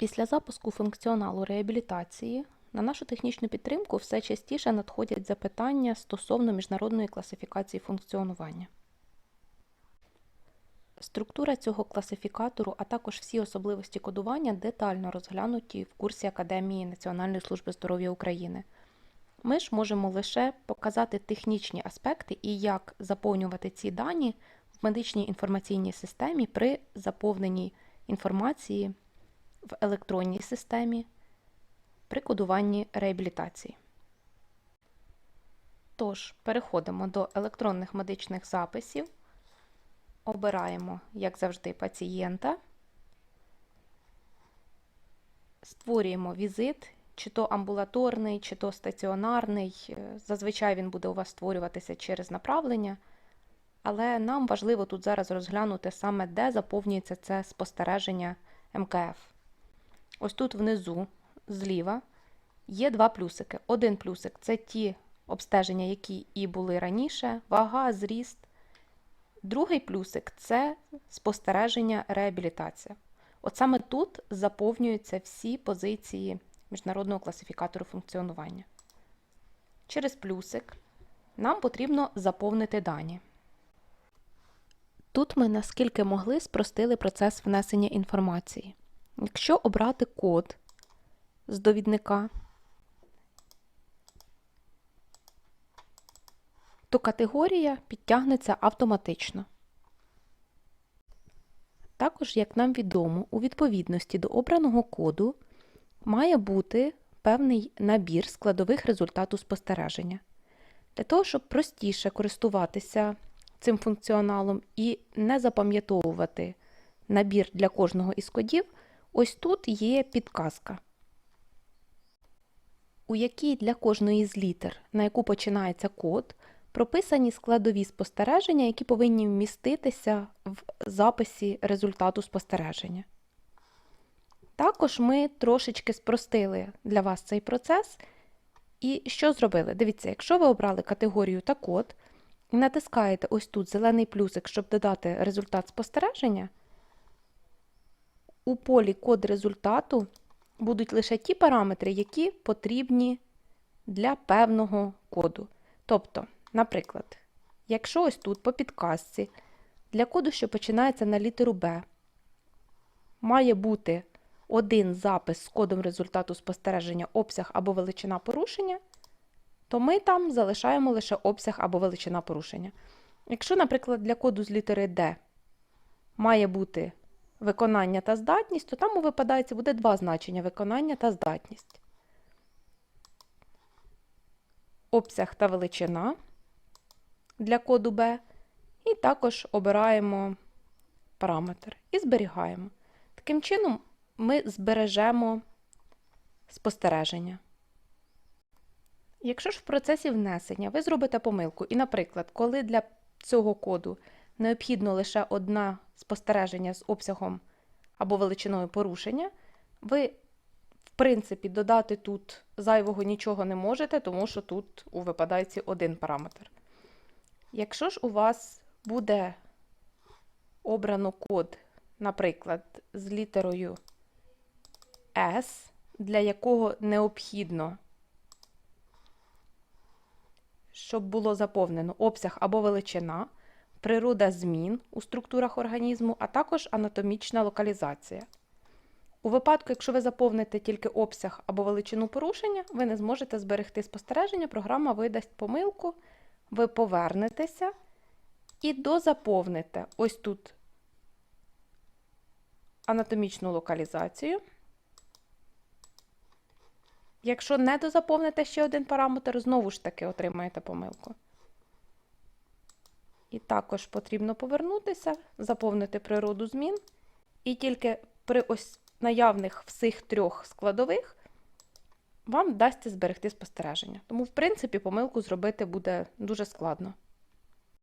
Після запуску функціоналу реабілітації на нашу технічну підтримку все частіше надходять запитання стосовно міжнародної класифікації функціонування. Структура цього класифікатору, а також всі особливості кодування детально розглянуті в курсі Академії Національної служби здоров'я України. Ми ж можемо лише показати технічні аспекти і як заповнювати ці дані в медичній інформаційній системі при заповненні інформації в електронній системі при кодуванні реабілітації. Тож, переходимо до електронних медичних записів, обираємо, як завжди, пацієнта, створюємо візит, чи то амбулаторний, чи то стаціонарний. Зазвичай він буде у вас створюватися через направлення. Але нам важливо тут зараз розглянути саме, де заповнюється це спостереження МКФ. Ось тут внизу, зліва, є два плюсики. Один плюсик це ті обстеження, які і були раніше, вага, зріст. Другий плюсик це спостереження реабілітація. От саме тут заповнюються всі позиції міжнародного класифікатору функціонування. Через плюсик нам потрібно заповнити дані. Тут ми наскільки могли спростили процес внесення інформації. Якщо обрати код з довідника, то категорія підтягнеться автоматично. Також, як нам відомо, у відповідності до обраного коду має бути певний набір складових результату спостереження. Для того, щоб простіше користуватися цим функціоналом і не запам'ятовувати набір для кожного із кодів, ось тут є підказка, у якій для кожної з літер, на яку починається код, прописані складові спостереження, які повинні вміститися в записі результату спостереження. Також ми трошечки спростили для вас цей процес. І що зробили? Дивіться, якщо ви обрали категорію та код, і натискаєте ось тут зелений плюсик, щоб додати результат спостереження, у полі код результату будуть лише ті параметри, які потрібні для певного коду. Тобто, наприклад, якщо ось тут по підказці для коду, що починається на літеру B, має бути один запис з кодом результату спостереження обсяг або величина порушення, то ми там залишаємо лише обсяг або величина порушення. Якщо, наприклад, для коду з літери D має бути виконання та здатність, то там у випадається буде два значення виконання та здатність. Обсяг та величина для коду B. І також обираємо параметр і зберігаємо. Таким чином, ми збережемо спостереження. Якщо ж в процесі внесення ви зробите помилку, і, наприклад, коли для цього коду необхідно лише одне спостереження з обсягом або величиною порушення, ви, в принципі, додати тут зайвого нічого не можете, тому що тут у випадається один параметр. Якщо ж у вас буде обрано код, наприклад, з літерою S, для якого необхідно щоб було заповнено обсяг або величина, природа змін у структурах організму, а також анатомічна локалізація. У випадку, якщо ви заповните тільки обсяг або величину порушення, ви не зможете зберегти спостереження, програма видасть помилку, ви повернетеся і дозаповните ось тут анатомічну локалізацію. Якщо не дозаповните ще один параметр, знову ж таки отримаєте помилку. І також потрібно повернутися, заповнити природу змін. І тільки при ось наявних всіх трьох складових вам вдасться зберегти спостереження. Тому, в принципі, помилку зробити буде дуже складно.